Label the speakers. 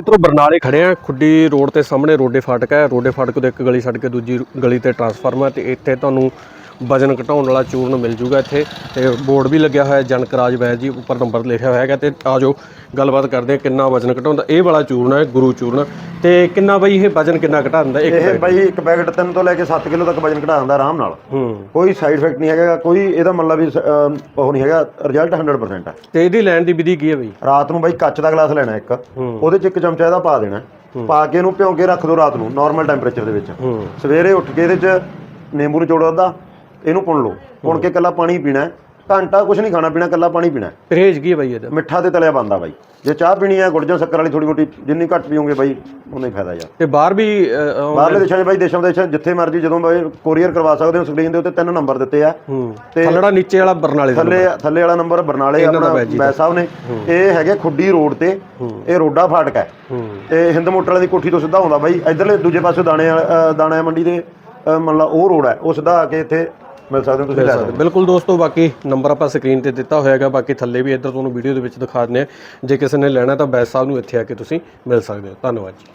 Speaker 1: ਮਿੱਤਰੋ ਬਰਨਾਲੇ ਖੜੇ ਆ? ਖੁੱਡੀ ਰੋਡ ਤੇ ਸਾਹਮਣੇ ਰੋਡੇ ਫਾਟਕ ਹੈ। ਰੋਡੇ ਫਾਟਕ ਤੋਂ ਇੱਕ ਗਲੀ ਛੱਡ ਕੇ ਦੂਜੀ ਗਲੀ ਤੇ ਟਰਾਂਸਫਾਰਮਰ ਹੈ ਤੇ ਇੱਥੇ ਤੁਹਾਨੂੰ ਵਜਨ ਘਟਾਉਣ ਵਾਲਾ ਚੂਰਨ ਮਿਲ ਜੂਗਾ ਇੱਥੇ ਤੇ ਬੋਰਡ ਵੀ ਲੱਗਿਆ ਹੋਇਆ ਹੈ ਜਨਕ ਰਾਜ ਵੈਦ ਜੀ ਉੱਪਰ ਨੰਬਰ ਲਿਖਿਆ ਹੋਇਆ ਹੈਗਾ ਤੇ ਆਜੋ ਗੱਲਬਾਤ ਕਰਦੇ ਆ ਕਿੰਨਾ ਵਜਨ ਘਟਾਉਂਦਾ। ਇਹ ਵਾਲਾ ਚੂਰਨ ਹੈ ਗੁਰੂ ਚੂਰਨ। ਤੇ ਕਿੰਨਾ ਬਈ ਇਹ ਵਜਨ ਕਿੰਨਾ ਘਟਾ ਦਿੰਦਾ? ਇੱਕ
Speaker 2: ਇਹ ਬਾਈ ਇੱਕ ਪੈਕਟ 3 ਤੋਂ ਲੈ ਕੇ 7 ਕਿਲੋ ਤੱਕ ਵਜਨ ਘਟਾ ਦਿੰਦਾ ਆਰਾਮ ਨਾਲ।
Speaker 1: ਹੂੰ।
Speaker 2: ਕੋਈ ਸਾਈਡ ਇਫੈਕਟ ਨਹੀਂ ਹੈਗਾ ਕੋਈ ਇਹਦਾ ਮਤਲਬ ਵੀ ਉਹ ਨਹੀਂ ਹੈਗਾ ਰਿਜ਼ਲਟ 100% ਹੈ
Speaker 1: ਤੇ ਇਹਦੀ ਲੈਣ ਦੀ ਵਿਧੀ ਕੀ ਹੈ ਬਈ?
Speaker 2: ਰਾਤ ਨੂੰ ਬਾਈ ਕੱਚ ਦਾ ਗਲਾਸ ਲੈਣਾ ਇੱਕ ਉਹਦੇ ਚ ਇੱਕ ਚਮਚਾ ਇਹਦਾ ਪਾ ਦੇਣਾ। ਪਾ ਕੇ ਇਹਨੂੰ ਭਿਉਂ ਕੇ ਰੱਖ ਦਿਓ ਰਾਤ ਨੂੰ ਨਾਰਮਲ ਟੈਂਪਰੇਚਰ ਦੇ ਵਿੱਚ।
Speaker 1: ਹੂੰ।
Speaker 2: ਸਵੇਰੇ ਉੱਠ ਕੇ ਇਹਦੇ ਚ ਨਿੰਬੂ ਨਿਚੋੜੋ ਅੱਧਾ ਇਹਨੂੰ ਪੁਣ ਲਓ। ਪੁਣ ਕੇ ਕੱਲਾ ਪਾਣੀ ਪੀਣਾ ਹੈ। ਘੰਟਾ ਕੁਝ ਨਹੀਂ ਖਾਣਾ ਪੀਣਾ ਕੱਲਾ ਪਾਣੀ ਪੀਣਾ ਹੈ।
Speaker 1: ਪਰਹੇਜ ਕੀ ਹੈ ਬਈ ਇਹਦਾ?
Speaker 2: ਮਿੱਠਾ ਤੇ ਤਲਿਆ ਬੰਦਾ ਬਾਈ। ਜੇ ਚਾਹ ਪੀਣੀ ਹੈ ਗੁੜ ਜਾਂ ਸ਼ੱਕਰ ਵਾਲੀ ਥੋੜੀ ਮੋਟੀ ਜਿੰਨੀ ਘੱਟ ਪੀਓਗੇ ਬਾਈ ਉਨਾ ਹੀ ਫਾਇਦਾ ਯਾਰ।
Speaker 1: ਤੇ ਬਾਹਰ ਵੀ ਅ, ਅ,
Speaker 2: ਬਾਹਰਲੇ ਦੇਸ਼ਾਂ 'ਚ ਬਾਈ ਦੇਸ਼ਾਂ ਵਿਦੇਸ਼ਾਂ 'ਚ ਜਿੱਥੇ ਮਰਜ਼ੀ ਜਦੋਂ ਬਾਈ ਕੋਰੀਅਰ ਕਰਵਾ ਸਕਦੇ ਹੋ ਸਕਰੀਨ ਦੇ ਉੱਤੇ ਤਿੰਨ ਨੰਬਰ ਦਿੱਤੇ ਆ।
Speaker 1: ਹੂੰ।
Speaker 2: ਤੇ
Speaker 1: ਥੱਲੜਾ ਨੀਚੇ ਵਾਲਾ ਬਰਨਾਲੇ ਦਾ
Speaker 2: ਥੱਲੇ ਥੱਲੇ ਵਾਲਾ ਨੰਬਰ ਬਰਨਾਲੇ
Speaker 1: ਇਹਨਾਂ ਦਾ
Speaker 2: ਆਪਣਾ
Speaker 1: ਬਾਈ ਜੀ
Speaker 2: ਸਾਹਿਬ ਨੇ। ਇਹ ਹੈਗੇ ਖੁੱਡੀ ਰੋਡ ਤੇ। ਇਹ ਰੋਡਾ ਫਾਟਕ ਹੈ। ਤੇ ਹਿੰਦ ਮੋਟਰ ਵਾਲੀ ਦੀ ਕੋਠੀ ਤੋਂ ਸਿੱਧਾ ਆਉਂਦਾ ਬਾਈ। ਇਧਰਲੇ ਦੂਜੇ ਪਾਸੇ ਦਾਣੇ ਵਾਲਾ- ਅ, ਦਾਣਾ ਮੰਡੀ ਦੇ ਅ, ਮੰਨ ਲਾ ਉਹ ਰੋਡ ਹੈ। ਉਹ ਸਿੱਧਾ ਆ ਕੇ ਇੱਥੇ ਮਿਲ ਸਕਦੇ ਹੋ ਤੁਸੀਂ ਲੈ ਸਕਦੇ।
Speaker 1: ਬਿਲਕੁਲ ਦੋਸਤੋ ਬਾਕੀ ਨੰਬਰ ਆਪਾਂ ਸਕਰੀਨ ਤੇ ਦਿੱਤਾ ਹੋਇਆਗਾ ਬਾਕੀ ਥੱਲੇ ਵੀ ਇੱਧਰ ਤੁਹਾਨੂੰ ਵੀਡੀਓ ਦੇ ਵਿੱਚ ਦਿਖਾ ਦਿੰਦੇ ਆ ਜੇ ਕਿਸੇ ਨੇ ਲੈਣਾ ਤਾਂ ਬੈਸ ਸਾਹਿਬ ਨੂੰ ਇੱਥੇ ਆ ਕੇ ਤੁਸੀਂ ਮਿਲ ਸਕਦੇ ਹੋ। ਧੰਨਵਾਦ ਜੀ।